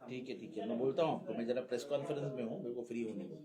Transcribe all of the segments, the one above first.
ठीक है ठीक है। मैं बोलता हूँ, आपको। मैं जरा प्रेस कॉन्फ्रेंस में हूँ, मेरे को फ्री होने दो।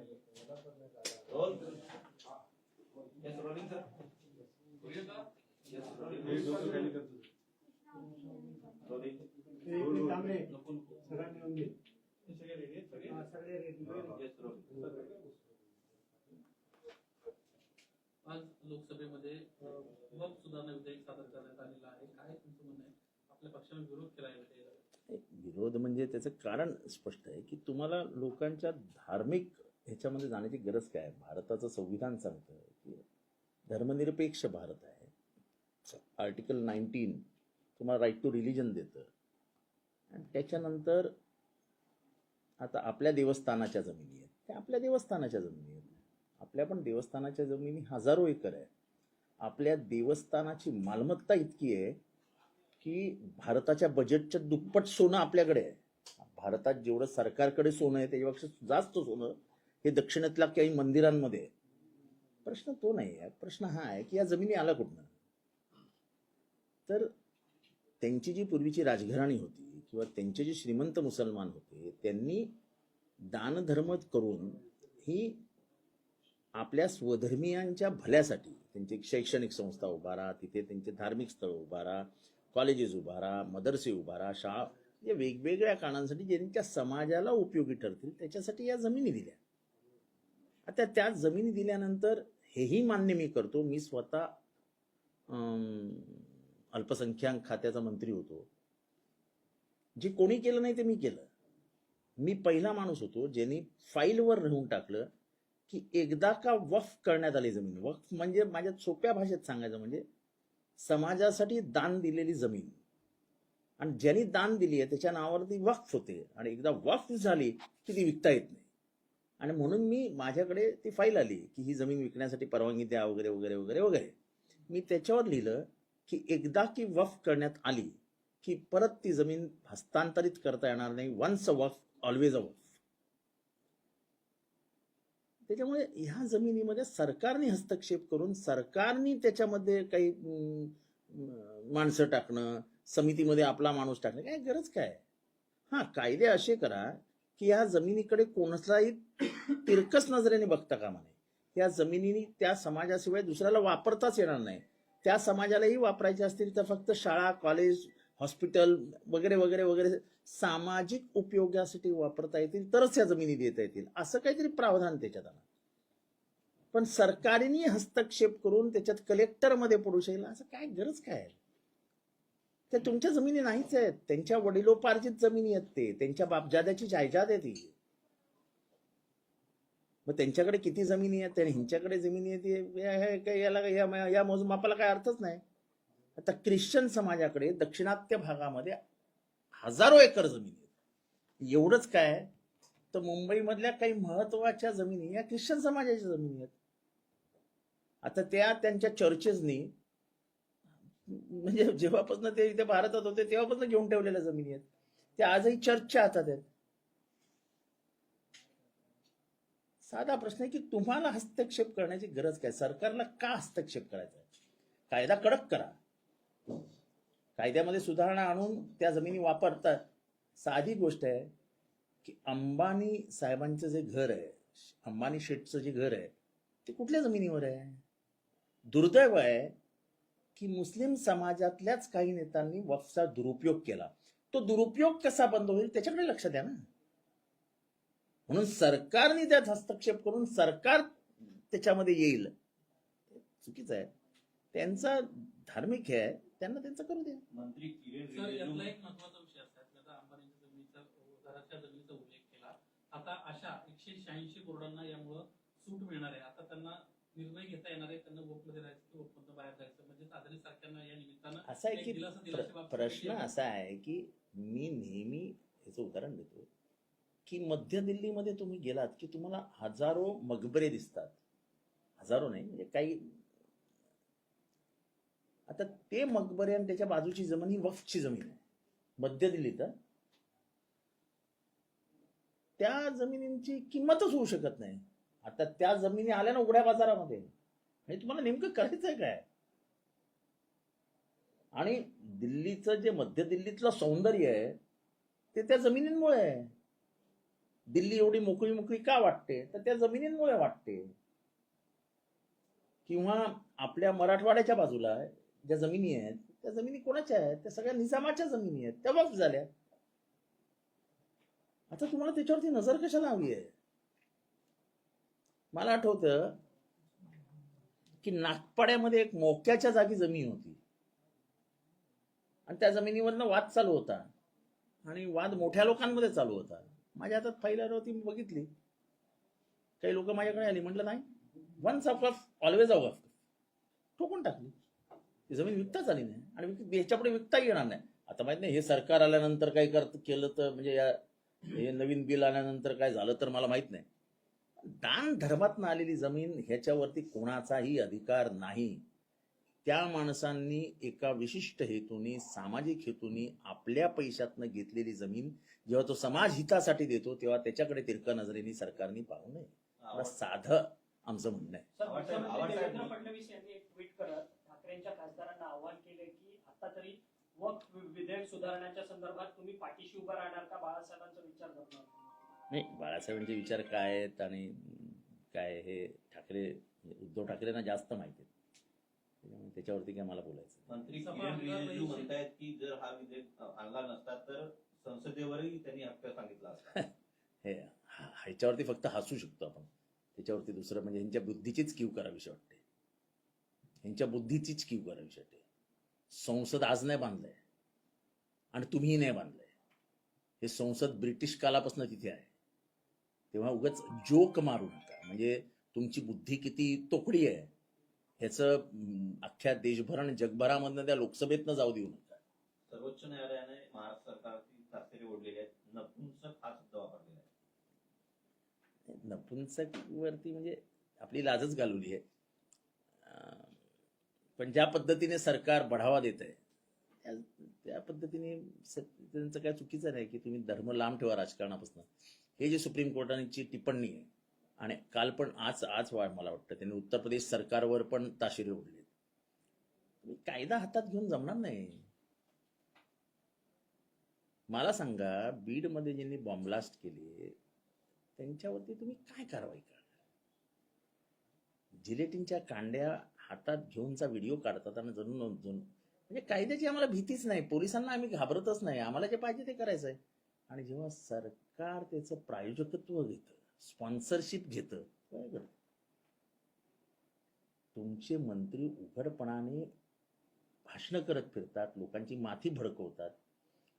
आज लोकसभेमध्ये मग सुधारणा विधेयक सादर करण्यात आलेलं आहे. काय तुमचं म्हणणं आहे? आपल्या पक्षाने विरोध केला आहे विरोध म्हणजे त्याचं कारण स्पष्ट आहे की तुम्हाला लोकांच्या धार्मिक ह्याच्यामध्ये जाण्याची गरज काय आहे? भारताचं संविधान सांगतं की धर्मनिरपेक्ष भारत आहे. आर्टिकल नाईन्टीन तुम्हाला राईट टू रिलिजन देतं. आणि त्याच्यानंतर आता आपल्या देवस्थानाच्या जमिनी आहेत. त्या आपल्या देवस्थानाच्या जमिनी आहेत. आपल्या पण देवस्थानाच्या जमिनी हजारो एकर आहे आपल्या देवस्थानाची मालमत्ता इतकी आहे की भारताच्या बजेटच्या दुप्पट सोनं आपल्याकडे आहे. भारतात जेवढं सरकारकडे सोनं आहे त्याच्यापेक्षा जास्त सोनं हे दक्षिणेतल्या काही मंदिरांमध्ये आहे. प्रश्न तो नाही आहे. प्रश्न हा आहे की या जमिनी आल्या कुठनं? तर त्यांची जी पूर्वीची राजघराणी होती किंवा त्यांचे जे श्रीमंत मुसलमान होते त्यांनी दानधर्म करून ही आपल्या स्वधर्मियांच्या भल्यासाठी त्यांची एक शैक्षणिक संस्था उभारा तिथे त्यांचे धार्मिक स्थळ उभारा कॉलेजेस उभारा मदरसे उभारा शाळा या वेगवेगळ्या कारणांसाठी ज्यांच्या समाजाला उपयोगी ठरतील त्याच्यासाठी या जमिनी दिल्या. आता त्या जमिनी दिल्यानंतर हेही मान्य मी करतो मी स्वतः अल्पसंख्याक खात्याचा मंत्री होतो. जे कोणी केलं नाही ते मी केलं. मी पहिला माणूस होतो ज्यांनी फाईलवर राहून टाकलं की एकदा का वफ करण्यात आली जमीन. वफ म्हणजे माझ्या सोप्या भाषेत सांगायचं म्हणजे समाजासाठी दान दिलेली जमीन. आणि ज्यांनी दान दिली आहे त्याच्या नावावर ती वक्फ होते. आणि एकदा वक्फ झाली की ती विकता येत नाही. आणि म्हणून मी माझ्याकडे ती फाईल आली की ही जमीन विकण्यासाठी परवानगी द्या वगैरे वगैरे वगैरे वगैरे. मी त्याच्यावर लिहिलं की एकदा की वफ करण्यात आली की परत ती जमीन हस्तांतरित करता येणार नाही. Once a waqf always a waqf. त्याच्यामुळे ह्या जमिनीमध्ये सरकारने हस्तक्षेप करून सरकारने त्याच्यामध्ये काही माणसं टाकणं समितीमध्ये आपला माणूस टाकणं काय गरज काय? हा कायदे असे करा की या जमिनीकडे कोणाचाही तिरकस नजरेने बघता कामा नये. या जमिनीनी त्या समाजाशिवाय दुसऱ्याला वापरताच येणार नाही. त्या समाजालाही वापरायचे असतील तर फक्त शाळा कॉलेज हॉस्पिटल वगैरे वगैरे वगैरे सामाजिक उपयोगासाठी वापरता येतील तरच या जमिनी देता येतील. असं काहीतरी प्रावधान त्याच्यात आलं. पण सरकारने हस्तक्षेप करून त्याच्यात कलेक्टरमध्ये पडू शकेल असं काय गरज काय? आहे? त्या तुमच्या जमिनी नाहीच आहेत. त्यांच्या वडिलोपार्जित जमिनी आहेत ते. त्यांच्या बापजाद्याची जायजाद आहे ती. मग त्यांच्याकडे किती जमिनी आहेत? आणि ह्यांच्याकडे जमिनी आहेत हे- याला या या मोजमापाला काय अर्थच नाही. आता ख्रिश्चन समाजाकडे दक्षिणात्य भागामध्ये हजारो एकर जमिनी आहेत. एवढंच काय तर मुंबईमधल्या काही महत्त्वाच्या जमिनी या ख्रिश्चन समाजाच्या जमिनी आहेत. आता त्या त्यांच्या चर्चेसनी म्हणजे जेव्हापासून ते इथे भारतात होते तेव्हापासून घेऊन ठेवलेल्या जमिनी आहेत. त्या आजही चर्चच्या हातात आहेत. साधा प्रश्न आहे की तुम्हाला हस्तक्षेप करण्याची गरज काय? सरकारला का हस्तक्षेप करायचा आहे? कायदा कडक करा. कायद्यामध्ये सुधारणा आणून त्या जमिनी वापरतात साधी गोष्ट आहे की अंबानी साहेबांचं जे घर आहे अंबानी शेठचं जे घर आहे ते कुठल्या जमिनीवर आहे? दुर्दैव आहे की मुस्लिम समाजातल्याच काही नेत्यांनी वफचा दुरुपयोग केला. तो दुरुपयोग कसा बंद होईल त्याच्याकडे लक्ष द्या ना. म्हणून सरकारने त्यात हस्तक्षेप करून सरकार त्याच्यामध्ये येईल. चुकीचं आहे. त्यांचा धार्मिक हे आहे. त्यांना त्यांचं करू द्या मंत्री रिजिजू एक महत्त्वाचा विषय असा आहे. की आता अंबानीच्या जमिनीचा घराच्या जमिनीचा उल्लेख केला. आता अशा एकशे शहाऐंशी बोर्डांना यामुळं सूट मिळणार आहे. आता त्यांना निर्णय घेता येणार आहे. त्यांना वोटमध्ये राहायचं की बाहेर जायचं. म्हणजे अदानी सारख्यांना या निमित्तानं असा आहे एक की प्र- प्रश्न काही- असा आहे की मी नेहमी याचं उदाहरण देतो. की मध्य दिल्लीमध्ये तुम्ही गेलात की तुम्हाला हजारो मकबरे दिसतात. हजारो नाही म्हणजे काही आता ते मकबरे आणि त्याच्या बाजूची जमीन ही वफची जमीन आहे. मध्य दिल्लीत त्या जमिनींची किंमतच होऊ शकत नाही. आता त्या जमिनी आल्या ना उघड्या बाजारामध्ये. हे तुम्हाला नेमकं करायचंय काय? आणि दिल्लीचं जे मध्य दिल्लीतलं सौंदर्य आहे ते त्या जमिनींमुळे आहे. दिल्ली एवढी मोकळी मोकळी का वाटते? तर त्या जमिनींमुळे वाटते. किंवा आपल्या मराठवाड्याच्या बाजूला ज्या जमिनी आहेत त्या जमिनी कोणाच्या आहेत? त्या सगळ्या निजामाच्या जमिनी आहेत. त्या वक्फ झाल्या. आता तुम्हाला त्याच्यावरती नजर कशाला हवी आहे? मला आठवतं की नागपाड्यामध्ये एक मोक्याच्या जागी जमीन होती. आणि त्या जमिनीवरनं वाद चालू होता. आणि वाद मोठ्या लोकांमध्ये चालू होता. माझ्या हातात फाईल आली ती मी बघितली. काही लोक माझ्याकडे आली म्हटलं नाही once off off always off ठोकून टाकली. ती जमीन विकताच आली नाही आणि विक- ह्याच्यापुढे विकता येणार नाही. आता माहीत नाही हे सरकार आल्यानंतर काय करत केलं तर म्हणजे या हे नवीन बिल आल्यानंतर काय झालं तर मला माहीत नाही. दान धर्मातनं आलेली जमीन ह्याच्यावरती कोणाचाही अधिकार नाही. त्या माणसांनी एका विशिष्ट हेतूने सामाजिक हेतूने आपल्या पैशातनं घेतलेली जमीन जेव्हा तो समाज हितासाठी देतो तेव्हा त्याच्याकडे तिरका नजरेने सरकारने पाहू नये. साधं आमचं म्हणणं आहे. देवेंद्र फडणवीस यांनी एक ट्विट करत ठाकरेंच्या खासदारांना आवाहन केले की आता तरी वक्फ विधेयक सुधारण्याच्या संदर्भात तुम्ही पाठीशी उभा राहणार का? बाळासाहेबांचा विचार करणार नाही बाळासाहेबांचे विचार काय आहेत आणि काय हे ठाकरे उद्धव ठाकरेंना जास्त माहिती आहेत. त्याच्यामुळे त्याच्यावरती काय मला बोलायचं नाही. मंत्री रिजिजू. म्हणतायत की जर हा विधेयक आणला नसता तर संसदेवरही त्यांनी हक्क सांगितला असता. हे हा- ह्याच्यावरती फक्त हसू शकतो आपण. त्याच्यावरती दुसरं म्हणजे ह्यांच्या बुद्धीचीच कीव करावीशी वाटते. ह्यांच्या बुद्धीचीच कीव करावीशी वाटते. संसद आज नाही बांधलंय. आणि तुम्ही नाही बांधलंय. हे संसद ब्रिटिश कालापासून तिथे आहे. तेव्हा उगाच जोक मारू नका. म्हणजे तुमची बुद्धी किती तोकडी आहे. ह्याचं अख्ख्या देशभर आणि जगभरामधनं त्या लोकसभेतनं जाऊ देऊ नका. सर्वोच्च न्यायालयाने महाराष्ट्र सरकारची ओढलेली नपुंसक हा शब्द वापरलेला आहे. नपुंसक वरती म्हणजे आपली लाजच घालवली आहे. पण ज्या पद्धतीने सरकार बढावा देत आहे त्या- पद्धतीने त्यांचं काय चुकीचं नाही की तुम्ही धर्म लांब ठेवा राजकारणापासून. हे जे सुप्रीम कोर्टाची टिप्पणी आहे आणि काल पण आज आज वा- मला वाटतं. त्यांनी उत्तर प्रदेश सरकारवर पण ताशिरे ओढले. तुम्ही कायदा हातात घेऊन जमणार नाही. मला सांगा बीडमध्ये ज्यांनी बॉम्बलास्ट केले त्यांच्यावरती तुम्ही काय कारवाई करणार? जिलेटिनच्या कांड्या हातात घेऊनचा व्हिडिओ काढतात आणि जणू न- जणू म्हणजे कायद्याची आम्हाला भीतीच नाही. पोलिसांना आम्ही घाबरतच नाही. आम्हाला जे पाहिजे ते करायचं आहे आणि जेव्हा सरकार त्याचं प्रायोजकत्व घेतं स्पॉन्सरशिप घेतं. काय तुमचे मंत्री उघडपणाने भाषणं करत फिरतात लोकांची माथी भडकवतात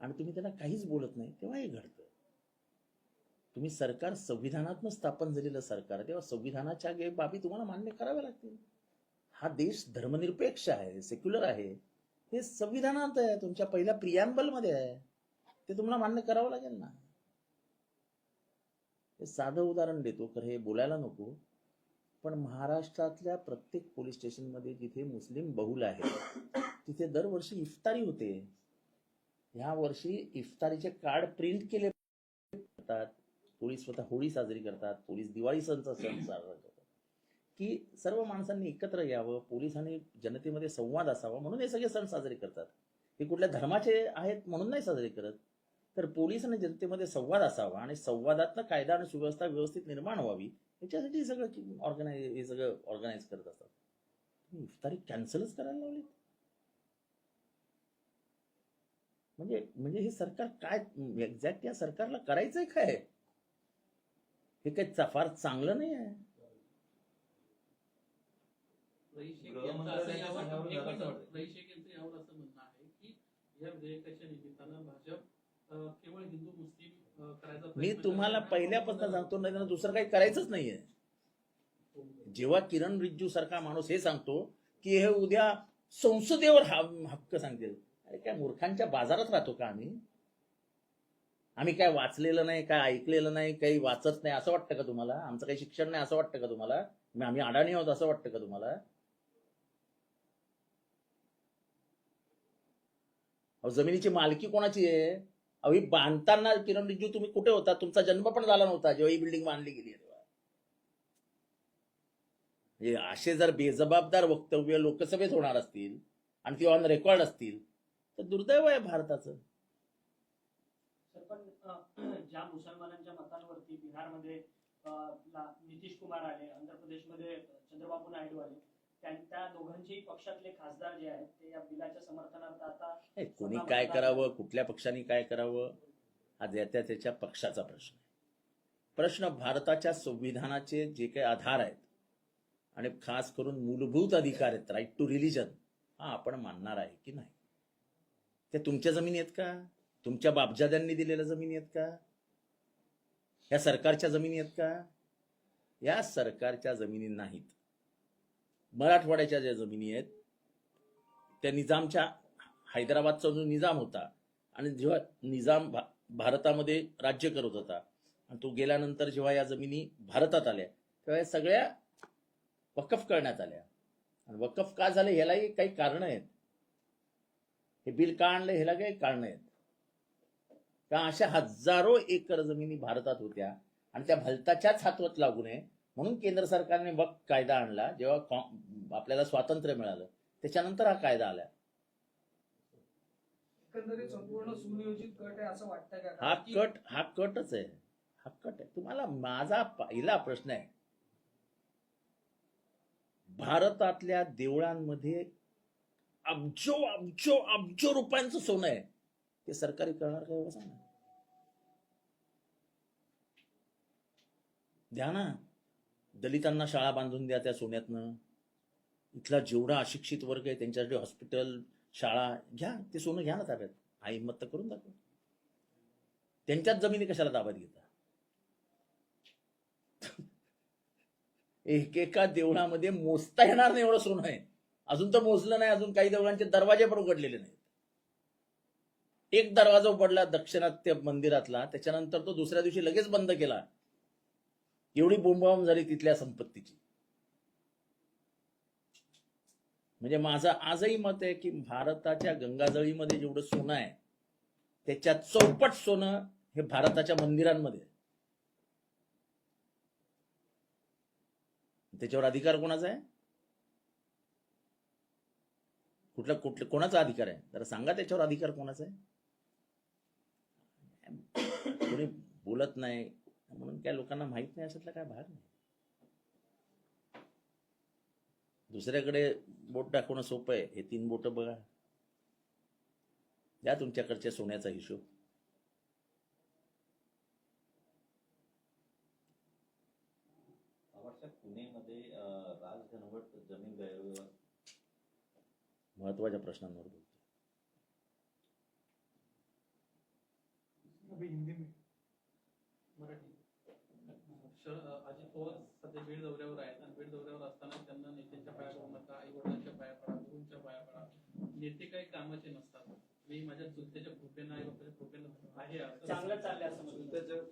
आणि तुम्ही त्यांना काहीच बोलत नाही तेव्हा हे घडतं. तुम्ही सरकार संविधानातनं स्थापन झालेलं सरकार तेव्हा संविधानाच्या बाबी तुम्हाला मान्य कराव्या लागतील. हा देश धर्मनिरपेक्ष आहे सेक्युलर आहे. हे संविधानात आहे तुमच्या पहिल्या प्रियांबलमध्ये आहे. ते तुम्हाला मान्य करावं लागेल ना? हे साधं उदाहरण देतो तर हे बोलायला नको. पण महाराष्ट्रातल्या प्रत्येक पोलीस स्टेशनमध्ये जिथे मुस्लिम बहुल आहे तिथे दरवर्षी इफ्तारी होते. ह्या वर्षी इफ्तारीचे कार्ड प्रिंट केले करतात पोलीस स्वतः होळी साजरी करतात पोलीस दिवाळी सणचा सण साजरा करतात. की सर्व माणसांनी एकत्र यावं पोलिसांनी जनतेमध्ये संवाद असावा म्हणून हे सगळे सण साजरे करतात. हे कुठल्या धर्माचे आहेत म्हणून नाही साजरे करत. तर पोलीस आणि जनतेमध्ये संवाद असावा आणि संवादातनं कायदा आणि सुव्यवस्था व्यवस्थित निर्माण व्हावी याच्यासाठी सगळं ऑर्गनाईज हे सगळं ऑर्गनाईज करत असतात. तुम्ही इफ्तारी कॅन्सलच करायला लावली म्हणजे म्हणजे हे सरकार काय एक्झॅक्ट या सरकारला करायचंय काय? हे काही फार चांगलं नाही आहे? यांचं यावर असं म्हणणं की या विधेयकाच्या निमित्तानं भाजप केवळ हिंदू मुस्लिम करायचा मी तुम्हाला. पहिल्यापासून सांगतो नाही दुसरं काही करायचंच नाहीये. जेव्हा किरण रिज्जू सारखा माणूस हे सांगतो की हे उद्या संसदेवर हा- हक्क सांगतील. अरे काय मूर्खांच्या बाजारात राहतो का आम्ही? आम्ही काय वाचलेलं नाही काय ऐकलेलं नाही काही वाचत नाही असं वाटतं का तुम्हाला? आमचं काही शिक्षण नाही असं वाटतं का तुम्हाला? आम्ही अडाणी आहोत असं वाटतं का तुम्हाला? जमिनीची मालकी कोणाची आहे? अहो ही बांधताना किरण रिज्जू तुम्ही कुठे होता? तुमचा जन्म पण झाला नव्हता जेव्हा ही बिल्डिंग बांधली गेली तेव्हा. म्हणजे असे जर बेजबाबदार वक्तव्य लोकसभेत होणार असतील आणि ती ऑन रेकॉर्ड असतील तर दुर्दैव आहे भारताचं. पण ज्या मुसलमानांच्या मतांवरती बिहारमध्ये नितीश कुमार आले आंध्र प्रदेशमध्ये चंद्रबाबू नायडू आले त्या त्या दोघांचेही पक्षातले खासदार जे आहेत ते या बिलाच्या समर्थनार्थ आता कोणी काय करावं कुठल्या पक्षाने काय करावं हा त्या त्याच्या पक्षाचा प्रश्न आहे. प्रश्न भारताच्या संविधानाचे जे काही आधार आहेत आणि खास करून मूलभूत अधिकार आहेत राईट टू रिलिजन हा आपण मानणार आहे की नाही? ते तुमच्या जमिनी आहेत का? तुमच्या बापजाद्यांनी दिलेल्या जमिनी आहेत का? या सरकारच्या जमिनी आहेत का? या सरकारच्या जमिनी नाहीत. मराठवाड्याच्या ज्या जमिनी आहेत त्या निजामच्या हैदराबादचा जो निजाम होता आणि जेव्हा निजाम भा- भारतामध्ये राज्य करत होता आणि तो गेल्यानंतर जेव्हा या जमिनी भारतात आल्या तेव्हा या सगळ्या वकफ करण्यात आल्या. आणि वकफ का झाले ह्यालाही काही कारण आहेत. हे बिल का आणलं ह्याला काही कारण आहेत. का अशा हजारो एकर जमिनी भारतात होत्या आणि त्या भलताच्याच हातवत लागू नये म्हणून केंद्र सरकारने वक्फ कायदा आणला जेव्हा आपल्याला स्वातंत्र्य मिळालं त्याच्यानंतर हा कायदा आला. हा कट हा कटच आहे. हा कट आहे. तुम्हाला माझा पहिला प्रश्न आहे. भारतातल्या देवळांमध्ये अब्जो अब्जो अब्जो रुपयांचं सोनं आहे. ते सरकारी करणार काय सांगा द्या ना. दलितांना शाळा बांधून द्या त्या सोन्यातनं. इथला जेवढा अशिक्षित वर्ग आहे त्यांच्यासाठी हॉस्पिटल शाळा घ्या ते सोनं घ्या ना ताब्यात. हा हिंमत तर करून दाखव. त्यांच्याच जमिनी कशाला ताब्यात घेता? एकेका देवळामध्ये मोजता येणार नाही एवढं सोनं आहे. अजून तर मोजलं नाही अजून काही देवळांचे दरवाजे पण उघडलेले नाहीत. एक दरवाजा उघडला दक्षिणात्य मंदिरातला त्याच्यानंतर तो दुसऱ्या दिवशी लगेच बंद केला. एवढी बोंबाबोंब झाली तिथल्या संपत्तीची. म्हणजे माझं आजही मत आहे की भारताच्या गंगाजळीमध्ये जेवढं सोनं आहे त्याच्या चौपट सोनं हे भारताच्या मंदिरांमध्ये आहे. त्याच्यावर अधिकार कोणाचा आहे? कुठला कुठलं कोणाचा अधिकार आहे? जरा सांगा त्याच्यावर अधिकार कोणाचा आहे? कोणी बोलत नाही. म्हणून काय लोकांना माहीत नाही अशातला काय भाग नाही. दुसऱ्याकडे बोट दाखवणं सोपं आहे. हे तीन बोट बघा. द्या तुमच्याकडच्या सोन्याचा हिशोब. पुणेमध्ये जमीन गैरव्यवहार. महत्त्वाच्या प्रश्नांवर बोलतो हिंदी अजित पवार सध्या बीड दौऱ्यावर आहेत आणि बीड दौऱ्यावर असताना त्यांना नेत्यांच्या पाया पडू नका आई वडिलांच्या पाया पडा गुरूंच्या पाया पडा. नेते काही कामाचे नसतात. मी माझ्या चुलत्याच्या कृपेनं आई बापाच्या कृपेनं आहे असं- चांगलं चाललंय असं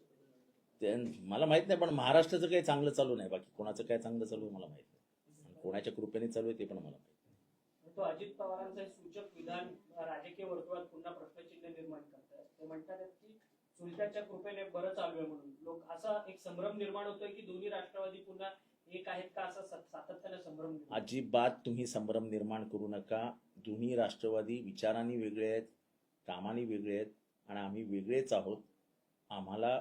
ते मला माहीत नाही पण महाराष्ट्राचं काही चांगलं चालू नाही. बाकी कोणाचं काय चांगलं चालू आहे मला माहीत नाही. आणि कोणाच्या कृपेने चालू आहे ते पण मला माहीत नाही. तो अजित पवारांचा सूचक वर्तुळात पुन्हा प्रश्नचिन्ह निर्माण करतायत. ते म्हणतात की सुलत्याच्या कृपेने बरं चालू आहे म्हणून. लोक असा एक संभ्रम निर्माण होतोय की दोन्ही राष्ट्रवादी पुन्हा एक आहेत का असा सातत्याने संभ्रम अजिबात तुम्ही संभ्रम निर्माण करू नका. दोन्ही राष्ट्रवादी विचारांनी वेगळे आहेत कामाने वेगळे आहेत आणि आम्ही वेगळेच आहोत. आम्हाला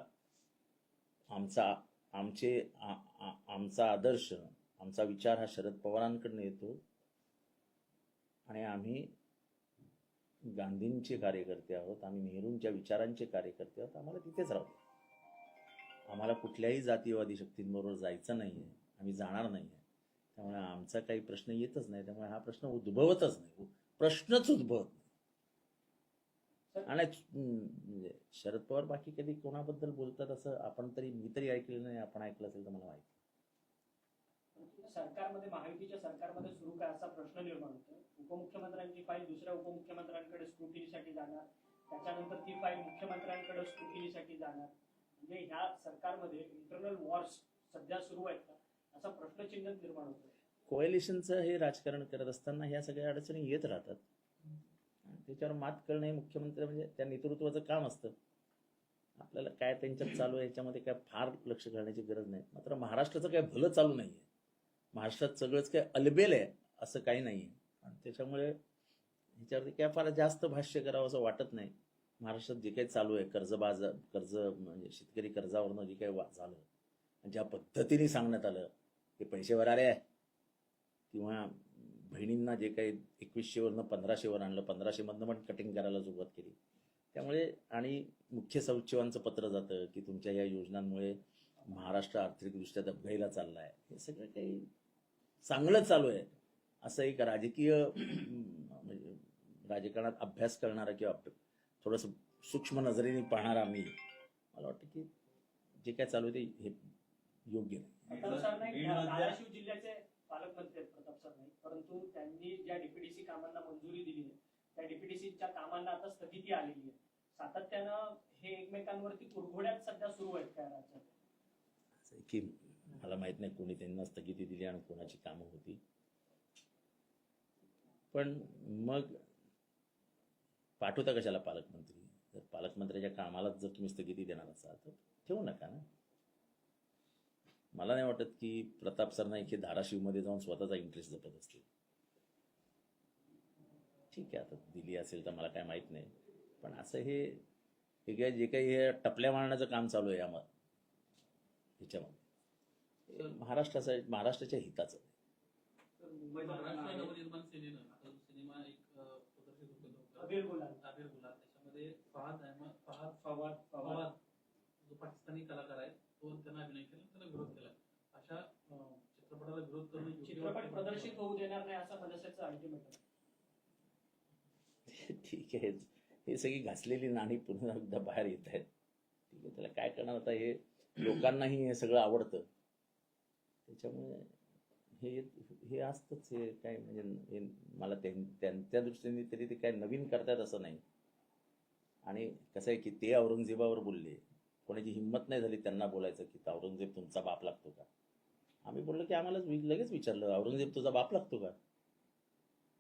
आमचा आमचे आमचा आदर्श आमचा विचार हा शरद पवारांकडनं येतो. आणि आम्ही गांधींचे कार्यकर्ते आहोत आम्ही नेहरूंच्या विचारांचे कार्यकर्ते आहोत आम्हाला तिथेच राहू आम्हाला कुठल्याही जातीयवादी शक्तींबरोबर जायचं नाही आहे आम्ही जाणार नाही आहे त्यामुळे आमचा काही प्रश्न येतच नाही त्यामुळे हा प्रश्न उद्भवतच नाही. हो, प्रश्नच उद्भवत नाही. आणि म्हणजे शरद पवार बाकी कधी कोणाबद्दल बोलतात असं आपण तरी मी तरी ऐकलेलं नाही आपण ऐकलं असेल तर मला माहिती सरकारमध्ये महायुतीच्या सरकारमध्ये सुरू काय असा प्रश्न निर्माण होतो उपमुख्यमंत्र्यांची फाईल दुसऱ्या उपमुख्यमंत्र्यांकडे स्क्रुटिनीसाठी जाणार. त्याच्यानंतर ती फाईल मुख्यमंत्र्यांकडे स्क्रुटिनीसाठी जाणार. म्हणजे ह्या सरकारमध्ये इंटरनल वॉर्स सध्या सुरू आहेत का? असा प्रश्नचिन्ह निर्माण होतो कोएलिशनचं हे राजकारण करत असताना ह्या सगळ्या अडचणी येत राहतात. आणि त्याच्यावर मात करणं हे मुख्यमंत्री म्हणजे त्या नेतृत्वाचं काम असतं. आपल्याला काय त्यांच्यात चालू आहे याच्यामध्ये काय फार लक्ष घालण्याची गरज नाही. मात्र महाराष्ट्राचं काय भलं चालू नाही आहे महाराष्ट्रात सगळंच काय अलबेल आहे असं काही नाही आहे आणि त्याच्यामुळे ह्याच्यावरती काय फार जास्त भाष्य करावं असं वाटत नाही. महाराष्ट्रात जे काही चालू आहे कर्जबाज कर्ज म्हणजे शेतकरी कर्जावरनं जे काही वा झालं आणि ज्या पद्धतीने सांगण्यात आलं ते पैसे भरारे आहे. किंवा बहिणींना जे काही एकवीसशेवरनं पंधराशेवर आणलं पंधराशेमधनं पण कटिंग करायला सुरुवात केली. त्यामुळे आणि मुख्य सचिवांचं पत्र जातं की तुमच्या या योजनांमुळे महाराष्ट्र आर्थिकदृष्ट्या दबघाईला चालला आहे हे सगळं काही चांगलं चालू आहे. असं एक राजकीय म्हणजे राजकारणात अभ्यास करणारा किंवा थोडंसं सूक्ष्म नजरेने पाहणारा मी मला वाटतं की जे काय चालू आहे ते हे योग्य नाही. धाराशिव जिल्ह्याचे पालकमंत्री आहेत प्रताप सरनाईक. परंतु त्यांनी ज्या डीपीडीसी कामांना मंजुरी दिली आहे त्या डीपीडीसीच्या कामांना आता स्थगिती आलेली आहे. सातत्यानं हे एकमेकांवरती कुरघोड्यात सध्या सुरू आहेत काय राज्यात. की मला माहीत नाही कोणी त्यांना स्थगिती दिली आणि कोणाची कामं होती. पण मग पाठवता कशाला पालकमंत्री? जर पालकमंत्र्याच्या कामालाच जर तुम्ही स्थगिती देणार असाल तर ठेवू नका ना. मला नाही वाटत की प्रताप सरनाईक हे धाराशिवमध्ये जाऊन स्वतःचा इंटरेस्ट जपत असतील. ठीक आहे आता दिली असेल तर मला काय माहीत नाही. पण असं हे हे काय जे काही हे टपल्या मारण्याचं काम चालू आहे यामध्ये ह्याच्यामध्ये महाराष्ट्राचं महाराष्ट्राच्या हिताचं. पाकिस्तानी कलाकार आहे तो त्यांना अभिनय केला त्याला विरोध केला. अशा चित्रपटाला विरोध योग्य चित्रपट. प्रदर्शित होऊ देणार नाही असा मनसेचं अल्टिमेटम ठीक आहे. हे सगळी घासलेली नाणी पुन्हा एकदा बाहेर येत आहेत. ठीक आहे त्याला काय करणार आता हे? लोकांनाही हे सगळं आवडतं. त्याच्यामुळे हे हे असतंच हे काय म्हणजे मला त्यां- त्यांच्या दृष्टीने तरी ते काय नवीन करतात असं नाही. आणि कसं आहे की ते औरंगजेबावर बोलले. कोणाची हिंमत नाही झाली त्यांना बोलायचं की औरंगजेब तुमचा बाप लागतो का? आम्ही बोललो की आम्हाला वि- लगेच विचारलं औरंगजेब तुझा बाप लागतो का?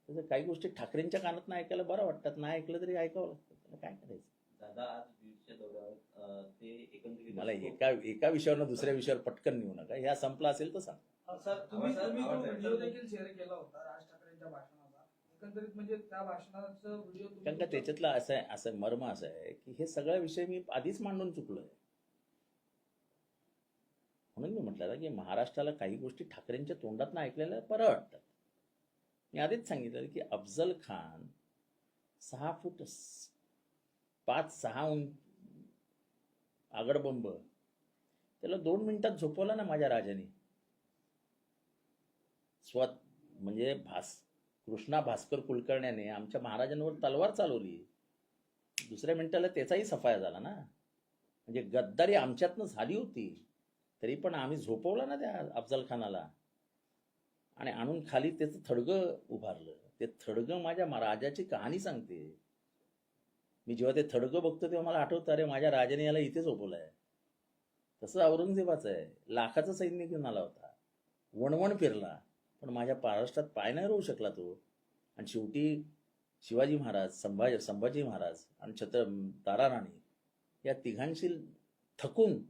तसं काही गोष्टी ठाकरेंच्या कानात ऐकायला बरं वाटतात. नाही ऐकलं तरी ऐकावं लागतं. त्याला काय करायचं? दादा दौऱ्यावर ते एकंदरीत मला एका एका विषयावर दुसऱ्या विषयावर पटकन नेऊ नका. ह्या संपला असेल तर सांग. सर तुम्ही तुम्ही तो व्हिडिओ देखील शेअर केला होता राज ठाकरेंच्या भाषणाचा एकंदरीत म्हणजे त्या भाषणाचा व्हिडिओ कारण का त्याच्यातलं असं आहे असं मर्म असं आहे की हे सगळा विषय मी आधीच मांडून चुकलोय. म्हणून मी म्हटलं की महाराष्ट्राला काही गोष्टी ठाकरेंच्या तोंडात ऐकलेल्या बरं वाटतात मी आधीच सांगितलं की अफजल खान सहा फूट पाच सहा आगडबंब. त्याला दोन मिनिटात झोपवला ना माझ्या राजाने. स्वत म्हणजे भास कृष्णा भास्कर कुलकर्ण्याने आमच्या महाराजांवर तलवार चालवली. दुसऱ्या मिनिटाला त्याचाही सफाया झाला ना. म्हणजे गद्दारी आमच्यातनं झाली होती. तरी पण आम्ही झोपवला ना त्या अफजल खानाला आणि आणून खाली त्याचं थडगं उभारलं. ते थडगं माझ्या राजाची कहाणी सांगते. मी जेव्हा ते थडकं बघतो तेव्हा मला आठवतं अरे माझ्या राजाने याला इथे आहे तसं औरंगजेबाचं आहे. लाखाचं सैन्य घेऊन आला होता. वणवण फिरला पण माझ्या महाराष्ट्रात पाय नाही राहू शकला तो. आणि शेवटी शिवाजी महाराज संभाजी संभाजी महाराज आणि छत्र तारा राणी या तिघांशी थकून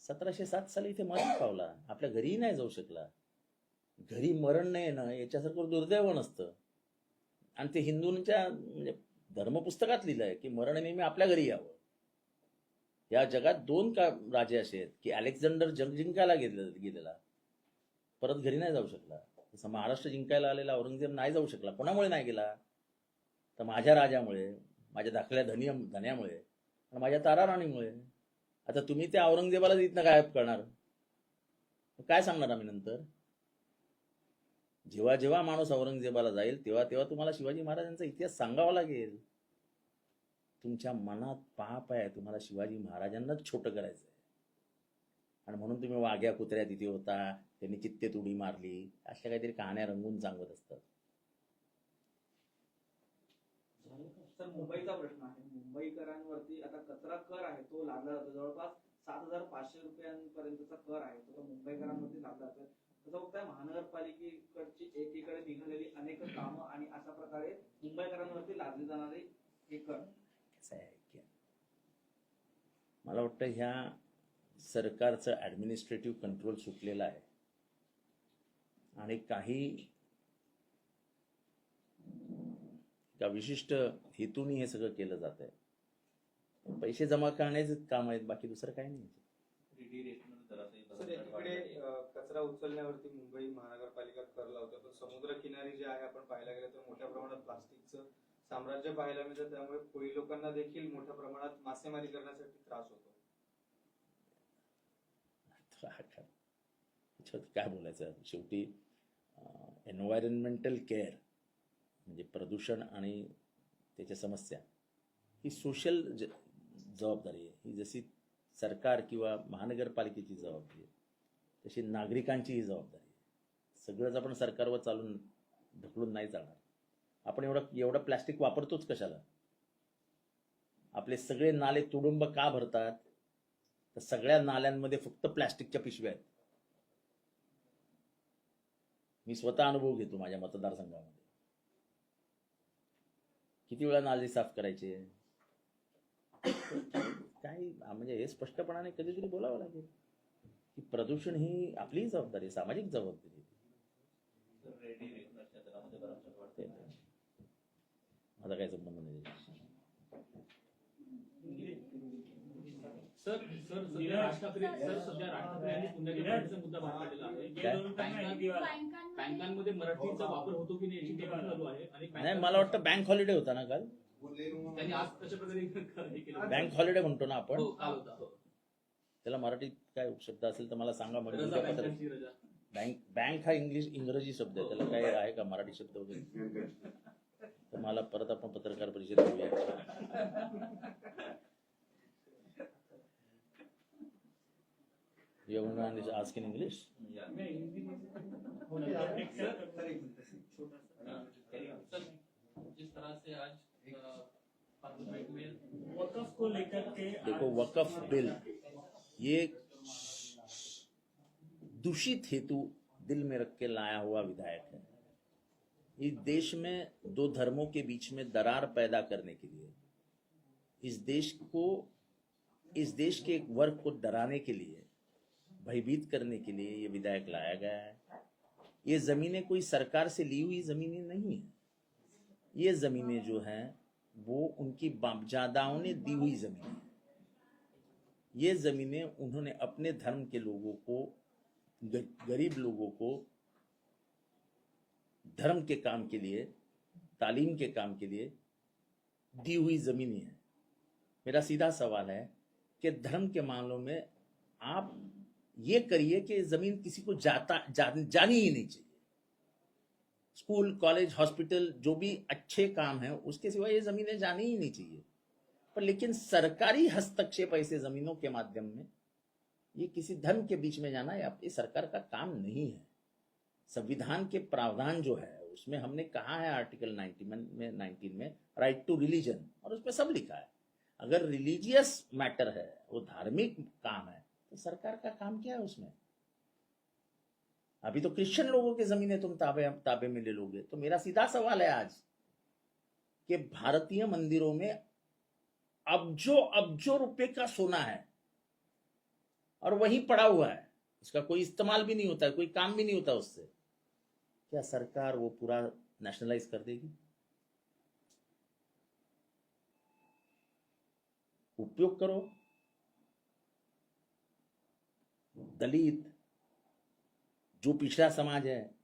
सतराशे सात साली इथे मरण पावला. आपल्या घरीही नाही जाऊ शकला. घरी मरण नाही येणं याच्यासारखं दुर्दैव नसतं. आणि ते हिंदूंच्या म्हणजे धर्मपुस्तकात लिहिलं आहे की मरण नेहमी आपल्या घरी यावं. या जगात दोन का राजे असे आहेत की अलेक्झांडर जग जिंकायला गेले गेलेला. परत घरी नाही जाऊ शकला. तसं महाराष्ट्र जिंकायला आलेला औरंगजेब नाही जाऊ शकला. कोणामुळे नाही गेला? तर माझ्या राजामुळे माझ्या दाखल्या धनी धन्यामुळे आणि माझ्या तारा राणीमुळे. आता तुम्ही त्या औरंगजेबाला इथनं गायब करणार. काय सांगणार आम्ही नंतर? जेव्हा जेव्हा माणूस औरंगजेबाला जाईल तेव्हा तेव्हा तुम्हाला शिवाजी महाराजांचा इतिहास सांगावा लागेल. तुमच्या मनात पाप आहे तुम्हाला शिवाजी महाराजांनाच छोटं करायचं आहे आणि म्हणून तुम्ही वाघ्या कुत्र्या तिथे होता त्यांनी चित्तेत उडी मारली अशा काहीतरी कहाण्या रंगून सांगत असतात. सर मुंबईचा प्रश्न आहे. मुंबईकरांवरती आता कचरा कर आहे तो लादला जातो. जवळपास सात हजार पाचशे रुपयांपर्यंतचा कर आहे. तो मुंबईकरांवरती लादला जातोय. तसं बघताय महानगरपालिकेकडची एकीकडे निघालेली अनेक कामं आणि अशा प्रकारे मुंबईकरांवरती लादले जाणारे हे कर. कसं आहे की मला वाटतं ह्या सरकारचं ॲडमिनिस्ट्रेटिव्ह कंट्रोल सुटलेलं आहे. आणि काही एका विशिष्ट हेतूने हे सगळं केलं जात आहे पैसे जमा करण्याचे काम आहेत बाकी दुसरं काही नाही. कचरा उचलण्यावरती मुंबई महानगरपालिका कर लावते पण समुद्र किनारी जे आहे आपण पाहायला गेलं तर मोठ्या प्रमाणात प्लास्टिकचं साम्राज्य पाहायला मिळतं. त्यामुळे कोळी लोकांना देखील मोठ्या प्रमाणात मासेमारी करण्यासाठी त्रास होतो. काय बोलायचं? शेवटी एन्व्हायरमेंटल केअर म्हणजे प्रदूषण आणि त्याच्या समस्या ही सोशल ज जबाबदारी आहे. ही जशी सरकार किंवा महानगरपालिकेची जबाबदारी आहे. तशी नागरिकांची ही जबाबदारी सगळंच आपण सरकारवर चालून ढकलून नाही चालणार आपण एवढं एवढं प्लॅस्टिक वापरतोच कशाला? आपले सगळे नाले तुडुंब का भरतात? तर सगळ्या नाल्यांमध्ये फक्त प्लॅस्टिकच्या पिशव्या आहेत. मी स्वतः अनुभव घेतो माझ्या मतदारसंघामध्ये. किती वेळा नाले साफ करायचे? काय म्हणजे हे स्पष्टपणाने कधीतरी बोलावं लागेल. की प्रदूषण ही आपलीही जबाबदारी आहे सामाजिक जबाबदारी. माझा काही संबंध नाही सर सर सध्या राज ठाकरे. सर सध्या राज ठाकरे यांनी पुण्याच्या मराठीचा मुद्दा बाहेर काढलेला आहे. काय? बँकां- बँकांमध्ये मराठीचा वापर होतो की नाही याची टिप्पणी चालू आहे. आणि नाही मला वाटतं बँक हॉलिडे होता ना काल? त्यांनी आज कशा प्रकारे हे केलं. बँक हॉलिडे म्हणतो ना आपण? हो, काल होता. हो. त्याला मराठीत काय शब्द असेल तर मला सांगा म्हणजे उद्या बँक बँक हा इंग्लिश इंग्रजी शब्द आहे त्याला काय आहे का मराठी शब्द वगैरे तर मला परत आपण पत्रकार परिषद घेऊया You want to ask in English? या. हो ना. सर जिस तरह से आज पार्लियामेंट में वकफ को लेकर के देखो वकफ बिल ये दूषित हेतु दिल में रख के लाया हुआ विधायक है। इस देश में दो धर्मों के बीच में दरार पैदा करने के लिए, इस देश को, इस देश के एक वर्ग को डराने के लिए, भयभीत करने के लिए ये विधायक लाया गया है। ये जमीनें कोई सरकार से ली हुई जमीनें नहीं है। ये जमीनें जो हैं, वो उनकी बापजादाओं ने दी हुई जमीनें ये जमीनें उन्होंने अपने धर्म के लोगों को गरीब लोगों को धर्म के काम के लिए तालीम के काम के लिए दी हुई जमीनें हैं। मेरा सीधा सवाल है कि धर्म के मामलों में आप ये करिए कि ज़मीन किसी को जाता जा, जानी ही नहीं चाहिए। स्कूल कॉलेज हॉस्पिटल जो भी अच्छे काम है उसके सिवा ये जमीनें जानी ही नहीं चाहिए। पर लेकिन सरकारी हस्तक्षेप ऐसे जमीनों के माध्यम में ये किसी धर्म के बीच में जाना ये आपकी सरकार का काम नहीं है। संविधान के प्रावधान जो है उसमें हमने कहा है आर्टिकल 90 में, में 19 में राइट टू रिलीजन और उसमें सब लिखा है। अगर रिलीजियस मैटर है वो धार्मिक काम है तो सरकार का काम क्या है उसमें? अभी तो क्रिश्चियन लोगों की जमीनें तुम ताबे ताबे में ले लोगे। तो मेरा सीधा सवाल है आज कि भारतीय मंदिरों में अबजो अबजो रुपए का सोना है और वहीं पड़ा हुआ है। उसका कोई इस्तेमाल भी नहीं होता है कोई काम भी नहीं होता उससे। क्या सरकार वो पूरा नेशनलाइज कर देगी? उपयोग करो। दलित, जो पिछड़ा समाज है,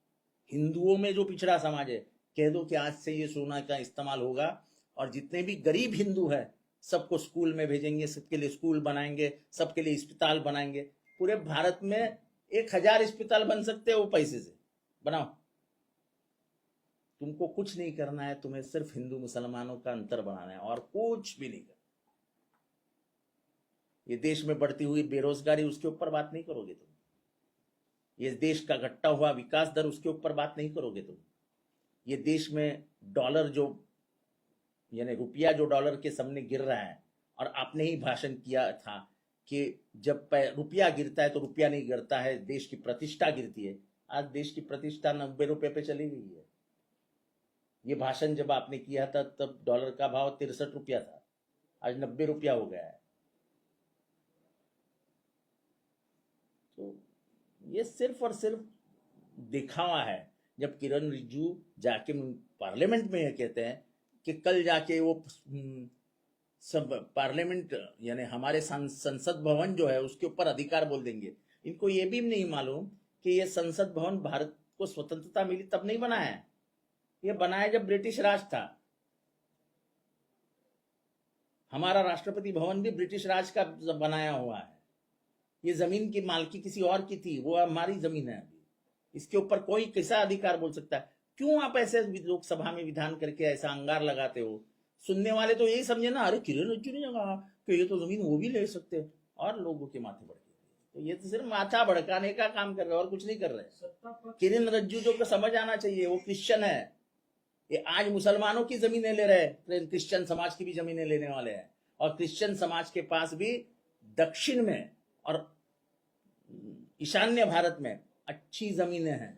हिंदुओं में जो पिछड़ा समाज है, कह दो कि आज से ये सोना का इस्तेमाल होगा और जितने भी गरीब हिंदू है सबको स्कूल में भेजेंगे, सबके लिए स्कूल बनाएँगे, सबके लिए अस्पताल बनाएँगे। पूरे भारत में एक हज़ार अस्पताल बन सकते हैं वो पैसे से। बनाओ। तुमको कुछ नहीं करना है, तुम्हें सिर्फ़ हिंदू मुसलमानों का अंतर बनाना है और कुछ भी नहीं करना। ये देश में बढ़ती हुई बेरोजगारी, उसके ऊपर बात नहीं करोगे तुम। ये देश का घटता हुआ विकास दर, उसके ऊपर बात नहीं करोगे तुम। ये देश में डॉलर जो यानी रुपया जो डॉलर के सामने गिर रहा है, और आपने ही भाषण किया था कि जब रुपया गिरता है तो रुपया नहीं गिरता है, देश की प्रतिष्ठा गिरती है। आज देश की प्रतिष्ठा नब्बे रुपये पे चली गई है। ये भाषण जब आपने किया था, तब डॉलर का भाव तिरसठ रुपया था। आज नब्बे रुपया हो गया है। तो ये सिर्फ़ और सिर्फ़ दिखावा है, जब किरण रिज्जू जाके पार्लियामेंट में कहते हैं कि कल जाके वो हम्म, सब पार्लियामेंट यानी हमारे संसद भवन जो है उसके ऊपर अधिकार बोल देंगे। इनको ये भी नहीं मालूम कि ये संसद भवन भारत को स्वतंत्रता मिली तब नहीं बना है। ये बनाया जब ब्रिटिश राज था। हमारा राष्ट्रपति भवन भी ब्रिटिश राज का बनाया हुआ है। ये ज़मीन की मालकी किसी और की थी वो हमारी ज़मीन है अभी। इसके ऊपर कोई कैसा अधिकार बोल सकता है? क्यों आप ऐसे लोकसभा में विधान करके ऐसा अंगार लगाते हो? सुनने वाले तो यही समझे ना अरे किरण रिज्जू ने कहा कि ये तो ज़मीन वो भी ले सकते हैं। और लोगों के माथे भड़के तो ये तो सिर्फ़ माथा भड़काने का काम कर रहे हैं और कुछ नहीं कर रहे किरण रज्जू जो को समझ आना चाहिए वो क्रिश्चियन है। ये आज मुसलमानों की जमीनें ले रहे हैं क्रिश्चियन समाज की भी जमीनें लेने वाले हैं। और क्रिश्चियन समाज के पास भी दक्षिण में और ईशान्य भारत में अच्छी जमीनें हैं।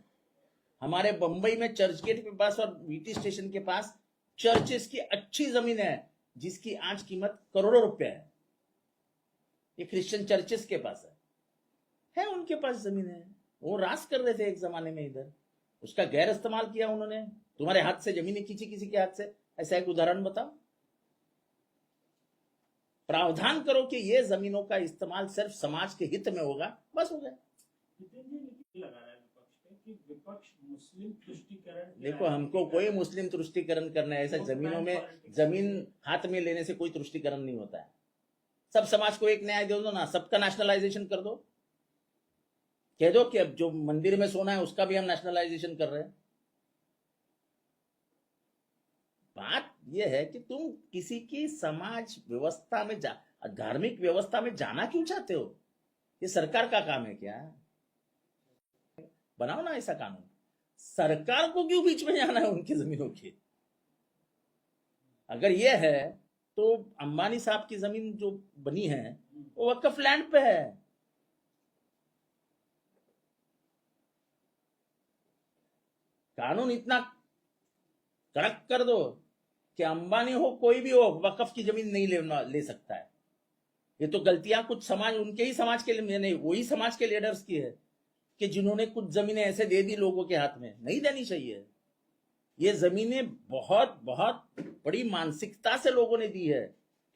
हमारे बंबई में चर्च गेट के पास और वीटी स्टेशन के पास चर्चेस की अच्छी ज़मीन है, जिसकी आज कीमत करोड़ों रुपए है। ये क्रिश्चियन चर्चेस के पास है। है उनके पास ज़मीन है। वो रास कर रहे थे एक जमाने में इधर। उसका गैर इस्तेमाल किया उन्होंने। तुम्हारे हाथ से जमीनें खींची किसी के हाथ से। ऐसा एक उदाहरण बताओ। प्रावधान करो कि ये जमीनों का इस्तेमाल सिर्फ़ समाज के हित में होगा। बस हो गया। कि विपक्ष मुस्लिम तुष्टिकरण देखो हमको कोई मुस्लिम तुष्टिकरण करना है ऐसा जमीनों में ज़मीन हाथ में लेने से कोई तुष्टिकरण नहीं होता है। सब समाज को एक न्याय दे दो ना सबका नेशनलाइजेशन कर दो। कह दो कि अब जो मंदिर में सोना है उसका भी हम नेशनलाइजेशन कर रहे हैं। बात यह है कि तुम किसी की समाज व्यवस्था में जा धार्मिक व्यवस्था में जाना क्यों चाहते हो? ये सरकार का काम है क्या? बनाओ ना ऐसा कानून। सरकार को क्यों बीच में जाना है उनकी जमीनों के? अगर ये है तो अंबानी साहब की ज़मीन जो बनी है, वो वक्फ लैंड पे है। कानून इतना कड़क कर दो कि अंबानी हो, कोई भी हो, वक्फ की ज़मीन नहीं लेना, ले सकता है। ये तो गलतियाँ कुछ समाज, उनके ही समाज के लिए नहीं वही समाज के लीडर्स की है। कि जिन्होंने कुछ जमीनें ऐसे दे दी लोगों के हाथ में नहीं देनी चाहिए। ये जमीनें बहुत बहुत बड़ी मानसिकता से लोगों ने दी है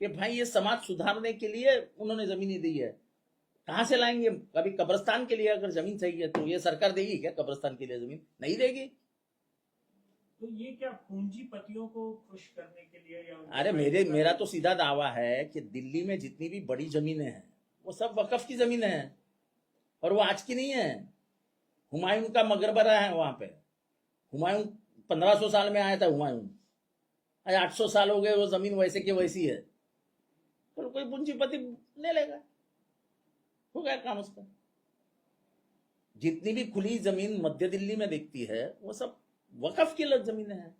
कि भाई ये समाज सुधारने के लिए उन्होंने जमीनें दी है। कहाँ से लाएँगे? कभी कब्रस्तान के लिए अगर ज़मीन चाहिए तो ये सरकार देगी क्या कब्रस्तान के लिए ज़मीन? नहीं देगी। तो ये क्या पूंजीपतियों को खुश करने के लिए या अरे मेरे मेरा तो सीधा दावा है कि दिल्ली में जितनी भी बड़ी जमीनें हैं वो सब वकफ की जमीनें हैं और वो आज की नहीं है। हुमायूं का मकबरा है वहाँ पे। हुमायूं पंद्रह सौ साल में आया था हुमायूं। आठ सौ साल हो गए, वो ज़मीन वैसे की वैसी है। तो कोई पूंजीपति ले लेगा। हो गया काम उसका। जितनी भी खुली ज़मीन मध्य दिल्ली में दिखती है, वो सब वकफ की जमीनें हैं।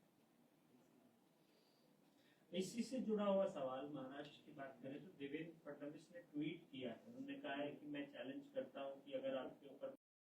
इसी से जुड़ा हुआ सवाल महाराष्ट्र की बात करें तो देवेंद्र फडणवीस ने ट्वीट किया है। उन्होंने कहा है कि मैं चैलेंज करता हूँ कि अगर आपके ऊपर